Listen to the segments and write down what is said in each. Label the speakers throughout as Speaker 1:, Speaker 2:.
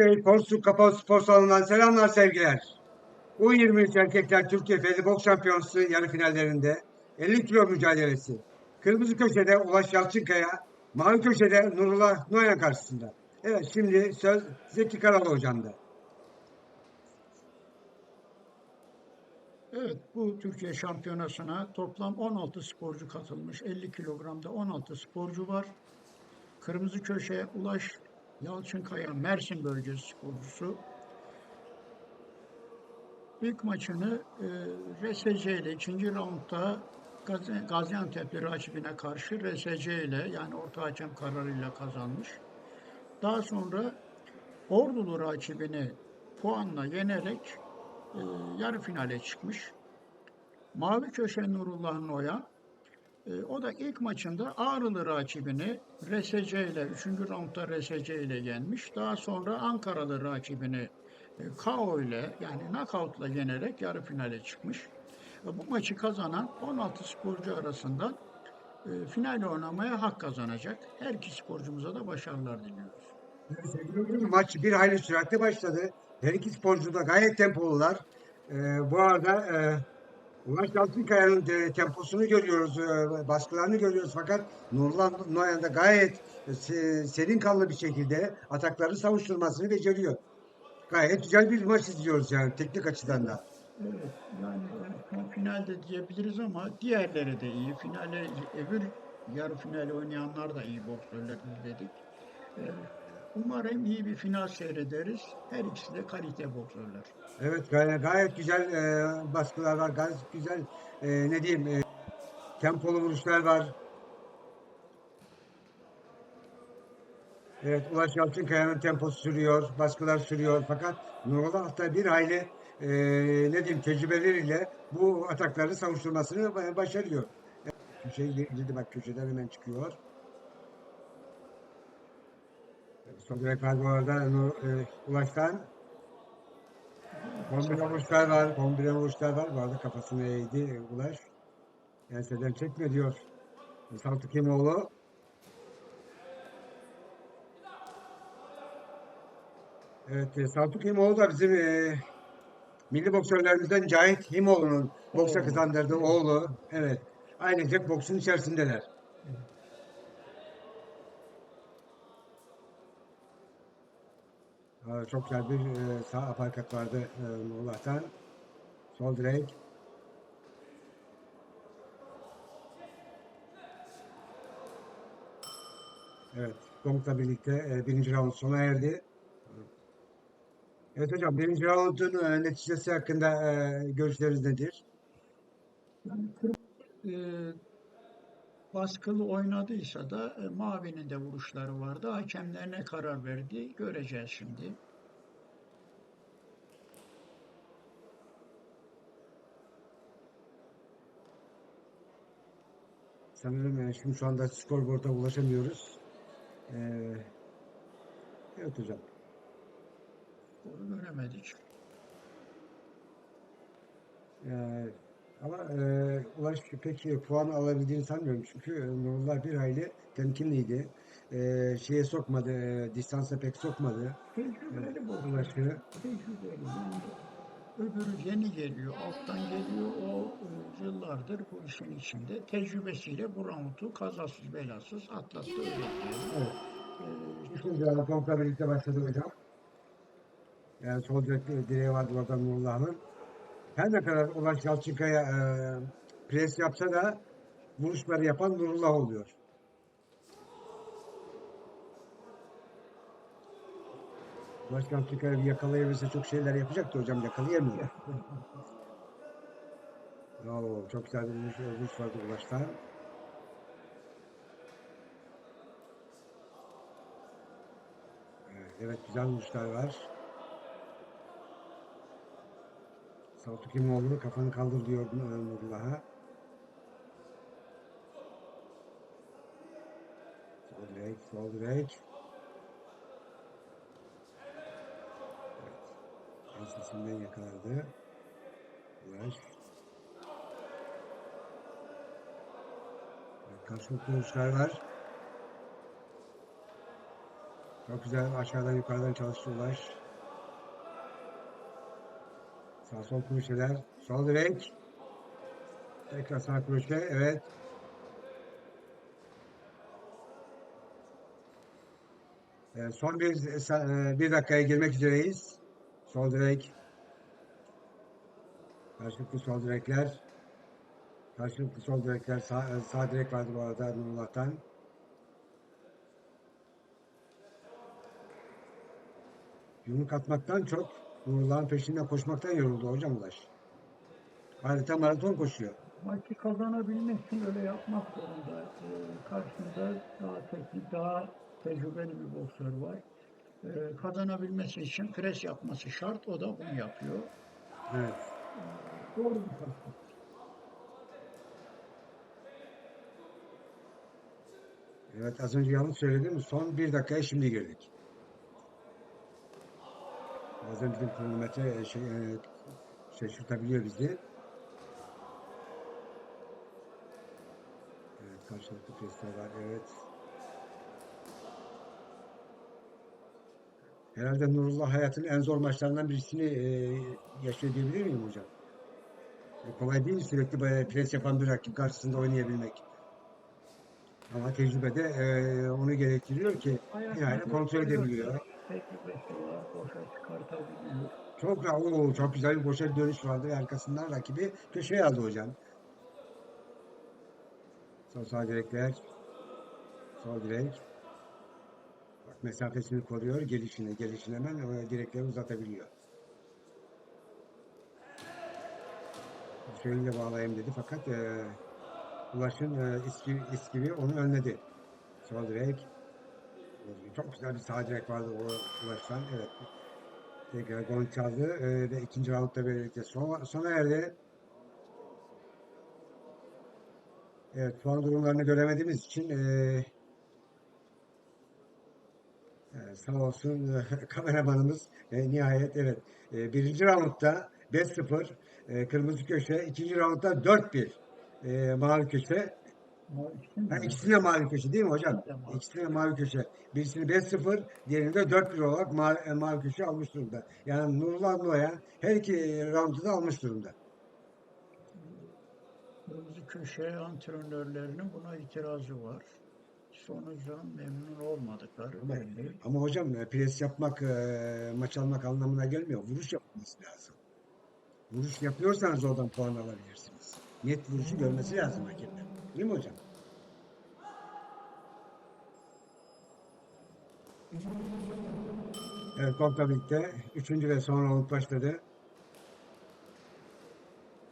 Speaker 1: Eskişehir Porsu Kapalı Spor Salonu'ndan selamlar sevgiler. U23 Erkekler Türkiye Fedi Boks Şampiyonası yarı finallerinde 50 kilo mücadelesi. Kırmızı köşede Ulaş Yalçınkaya, mavi köşede Nurullah Noyan karşısında. Evet şimdi söz Zeki Karalı hocamda.
Speaker 2: Evet, bu Türkiye Şampiyonası'na toplam 16 sporcu katılmış. 50 kilogramda 16 sporcu var. Kırmızı köşeye Ulaş Yalçınkaya Mersin bölgesi sporcusu. İlk maçını e, RSC ile ikinci raundda Gazi- Gaziantep'li rakibine karşı RSC ile yani orta hakem kararıyla kazanmış. Daha sonra Ordulu rakibini puanla yenerek e, yarı finale çıkmış. Mavi köşe Nurullah Noya. E, o da ilk maçında Ağrılı rakibini RSC ile 3. raundda RSC ile yenmiş. Daha sonra Ankaralı rakibini e, KO ile yani knockoutla yenerek yarı finale çıkmış. E, bu maçı kazanan 16 sporcu arasından e, final oynamaya hak kazanacak. Her iki sporcumuza da başarılar diliyoruz.
Speaker 1: Maç bir hayli süratle başladı. Her iki sporcu da gayet tempolular. Ee, bu arada e, Ulaş Yalçınkaya'nın de, temposunu görüyoruz, e, baskılarını görüyoruz. Fakat Nurullah Noyan da gayet e, se- serin kanlı bir şekilde atakları savuşturmasını beceriyor. Gayet güzel bir maç izliyoruz yani teknik açıdan da.
Speaker 2: Evet, yani e, finalde diyebiliriz ama diğerleri de iyi. Finale, öbür yarı finale oynayanlar da iyi boksörler izledik. E, Umarım iyi bir final seyrederiz. Her ikisi de kalite boksörler.
Speaker 1: Evet gayet, gayet güzel e, baskılar var, gayet güzel e, ne diyeyim e, tempolu vuruşlar var. Evet Ulaş Yalçınkaya'nın temposu sürüyor, baskılar sürüyor fakat Nurullah da bir hayli e, ne diyeyim tecrübeleriyle bu atakları savuşturmasını ba- başarıyor. Evet, köşeye girdi bak köşeden hemen çıkıyor. Arada Nur, e, Ulaş'tan. Kombine vuruşlar var, kombine vuruşlar var. Arada kafasını eğdi Ulaş. Enseden çekme diyor. Saltuk Kemoğlu. Evet, e, Saltuk Himoğlu da bizim e, milli boksörlerimizden Cahit Himoğlu'nun boksa kazandırdığı oğlu. Evet, ailecek boksun içerisindeler. Çok güzel bir e, sağ aparkat vardı e, Nurullah'tan. Sol direk. Evet, Gong'la birlikte e, birinci round sona erdi. Evet hocam, birinci roundun e, neticesi hakkında e, görüşleriniz nedir?
Speaker 2: E, baskılı oynadıysa da e, Mavi'nin de vuruşları vardı. Hakemler ne karar verdi göreceğiz şimdi.
Speaker 1: Sanırım şimdi şu anda skorboarda ulaşamıyoruz. E, evet hocam.
Speaker 2: Onu göremedik.
Speaker 1: Ee, ama e, Ulaş pek puan alabildiğini sanmıyorum. Çünkü e, Nurullah bir hayli temkinliydi. E, şeye sokmadı, e, distansa pek sokmadı.
Speaker 2: Tecrübeli bu.
Speaker 1: Ulaş'ı.
Speaker 2: Tecrübeli. Öbürü yeni geliyor, alttan geliyor. O e, yıllardır bu işin içinde. Tecrübesiyle bu roundu kazasız belasız atlattı öyle.
Speaker 1: Evet.
Speaker 2: E,
Speaker 1: İkinci round Tonk'la birlikte başladı hocam. Yani sol direk direği vardı orada Nurullah'ın. Her ne kadar Ulaş Yalçınkaya e, pres yapsa da vuruşları yapan Nurullah oluyor. Yalçınkaya bir yakalayabilirse çok şeyler yapacaktı hocam yakalayamıyor. Oo, çok güzel bir vuruş, vuruş vardı Ulaş'tan. Evet, evet güzel vuruşlar var. Saltuk İmamoğlu kafanı kaldır diyor e, Nurullah'a. Sol direk, sol direk. Ensesinden yakaladı. Ulaş. Karşılıklı vuruşlar var. Çok güzel aşağıdan yukarıdan çalıştı Ulaş. Sağ sol kroşeler. Sol direk. Tekrar sağ kroşe. Evet. Son bir, e, bir dakikaya girmek üzereyiz. Sol direk. Karşılıklı sol direkler. Karşılıklı sol direkler. Sağ, e, sağ direk vardı bu arada Nurullah'tan. Yumruk atmaktan çok Nurullah'ın peşinden koşmaktan yoruldu hocam Ulaş. Adeta maraton koşuyor.
Speaker 2: Maçı kazanabilmek için öyle yapmak zorunda. Ee, karşında daha teknik, daha tecrübeli bir boksör var. Ee, kazanabilmesi için pres yapması şart. O da bunu yapıyor.
Speaker 1: Evet.
Speaker 2: Doğru bir taktik.
Speaker 1: Evet az önce yanlış söyledim. Son bir dakikaya şimdi girdik. Bazen bizim kronometre şey, e, şaşırtabiliyor bizi. Evet karşılıklı presler var. Evet. Herhalde Nurullah hayatının en zor maçlarından birisini e, yaşıyor diyebilir miyim hocam? E, kolay değil sürekli böyle pres yapan bir rakip karşısında oynayabilmek. Ama tecrübede e, onu gerektiriyor ki yani kontrol edebiliyor. Çok ra- oo, çok güzel bir boşa dönüş vardı ve arkasından rakibi köşeye aldı hocam. Sol sağ direkler. Sol direk. Mesafesini koruyor. Gelişine gelişine hemen direkleri uzatabiliyor. Şöyle bağlayayım dedi fakat e, Ulaş'ın e, iski, iskivi onu önledi. Sol direk. Çok güzel bir sağ direk vardı o Ulaş'tan. Evet. Tekrar gol çaldı e, ve ikinci roundda böylelikle sona, sona erdi. Evet, puan durumlarını göremediğimiz için e, e, sağ olsun kameramanımız e, nihayet evet e, birinci roundda 5-0 e, kırmızı köşe, ikinci roundda 4-1 e, mavi köşe.
Speaker 2: De-
Speaker 1: ikisine mavi köşe değil mi hocam?
Speaker 2: İkisine mavi.
Speaker 1: Köşe. Birisini 5-0, diğerini de 4-1 olarak mavi, e, mavi köşe almış durumda. Yani Nurullah Noyan her iki roundu da almış durumda.
Speaker 2: Kırmızı köşe antrenörlerinin buna itirazı var. Sonuçtan memnun olmadıkları belli.
Speaker 1: Ama hocam e, pres yapmak, e, maç almak anlamına gelmiyor. Vuruş yapması lazım. Vuruş yapıyorsanız oradan puan alabilirsiniz. Net vuruşu görmesi lazım hakemler. Değil mi hocam? Evet, Kontra Lig'de 3. ve son round başladı.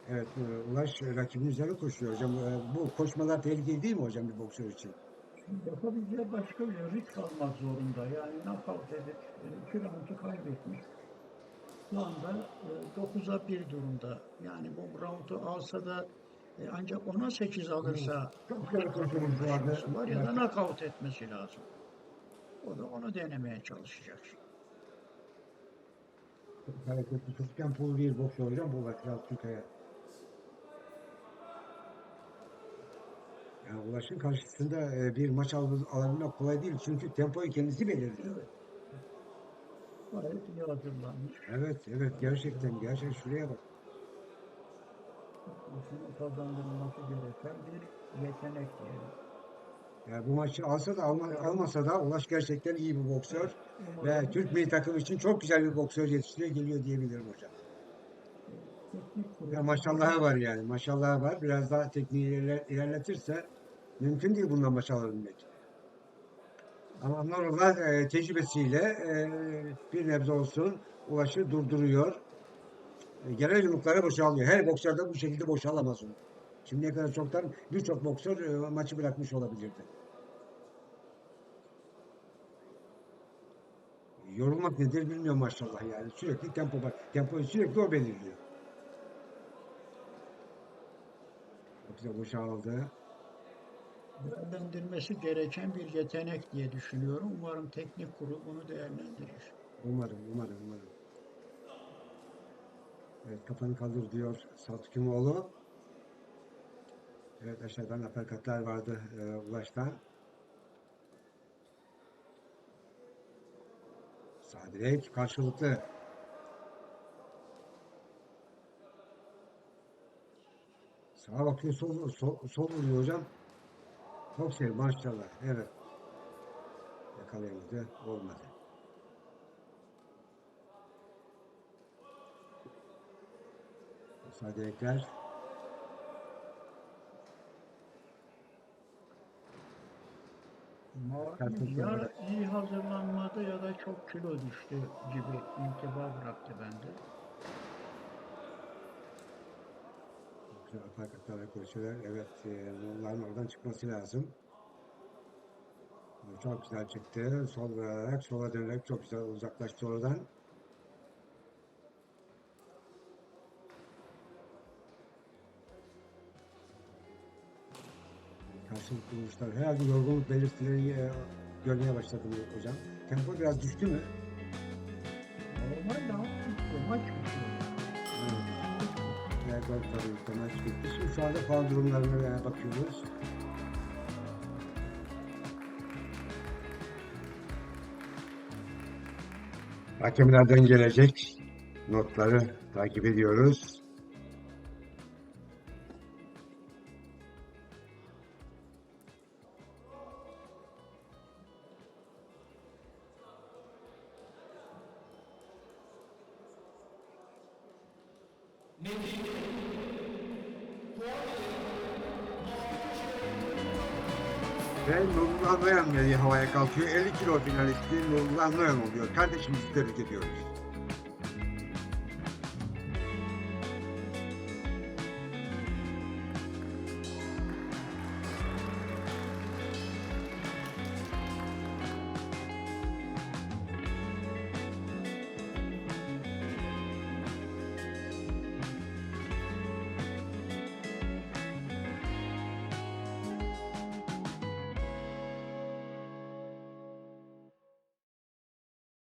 Speaker 1: Evet, e, Ulaş rakibin üzerine koşuyor hocam. Bu koşmalar tehlikeli değil mi hocam bir boksör için?
Speaker 2: Yapabileceği başka bir risk almak zorunda. Yani knockout edip e, iki roundu kaybetmiş. Şu anda e, 9'a 1 durumda. Yani bu roundu alsa da e, ancak 10'a 8 alırsa
Speaker 1: Çok arada.
Speaker 2: var ya da knockout etmesi lazım. O da onu denemeye çalışacak.
Speaker 1: Hareketli, çok tempolu bir boksör hocam bu Ulaş Yalçınkaya. Yani Ulaş'ın karşısında e, bir maç al- alabilmek kolay değil. Çünkü tempoyu kendisi belirliyor.
Speaker 2: Gayet iyi hazırlanmış.
Speaker 1: Evet, evet gerçekten, gerçekten şuraya bak.
Speaker 2: Bunu kazandırılması gereken bir yetenek diyelim.
Speaker 1: Yani bu maçı alsa da alma, almasa da Ulaş gerçekten iyi bir boksör. Ve Türk milli takım için çok güzel bir boksör yetiştiriyor geliyor diyebilirim hocam. Ya maşallahı var yani. Maşallahı var. Biraz daha tekniği ilerle- ilerletirse mümkün değil bundan maç alabilmek. Ama Nurullah e, tecrübesiyle e, bir nebze olsun Ulaş'ı durduruyor. E, genel yumrukları boşalıyor. Her boksör de bu şekilde boşalamaz onu. Şimdiye kadar çoktan birçok boksör e, maçı bırakmış olabilirdi. Yorulmak nedir bilmiyorum maşallah yani. Sürekli tempo var. Tempoyu sürekli o belirliyor. Güzel boşaldı.
Speaker 2: Değerlendirmesi gereken bir yetenek diye düşünüyorum. Umarım teknik kurul bunu değerlendirir.
Speaker 1: Umarım, umarım, umarım. Evet, kafanı kaldır diyor Salt Kümoğlu. Evet, aşağıdan aparkatlar vardı e, Ulaş'tan. Sağ direk karşılıklı. Sağa bakıyor sol, sol, sol vuruyor hocam. Çok şey maşallah. Evet. Yakalayamadı. Olmadı. Direkler.
Speaker 2: Mavi ya iyi hazırlanmadı ya da çok kilo düştü gibi intiba bıraktı bende.
Speaker 1: Güzel aparkatlar ve koşular. Evet, e, onların oradan çıkması lazım. Çok güzel çıktı. Sol vurarak, sola dönerek çok güzel uzaklaştı oradan. Karşılıklı vuruşlar. Herhalde yorgunluk belirtileri e, görmeye başladım hocam. Tempo biraz düştü mü? Doğru tabii bitti. Şimdi şu anda puan durumlarına bakıyoruz. Hakemlerden gelecek notları takip ediyoruz. Ve Nurullah Noyan havaya kalkıyor. 50 kilo finalisti Nurullah Noyan oluyor. Kardeşimizi tebrik ediyoruz.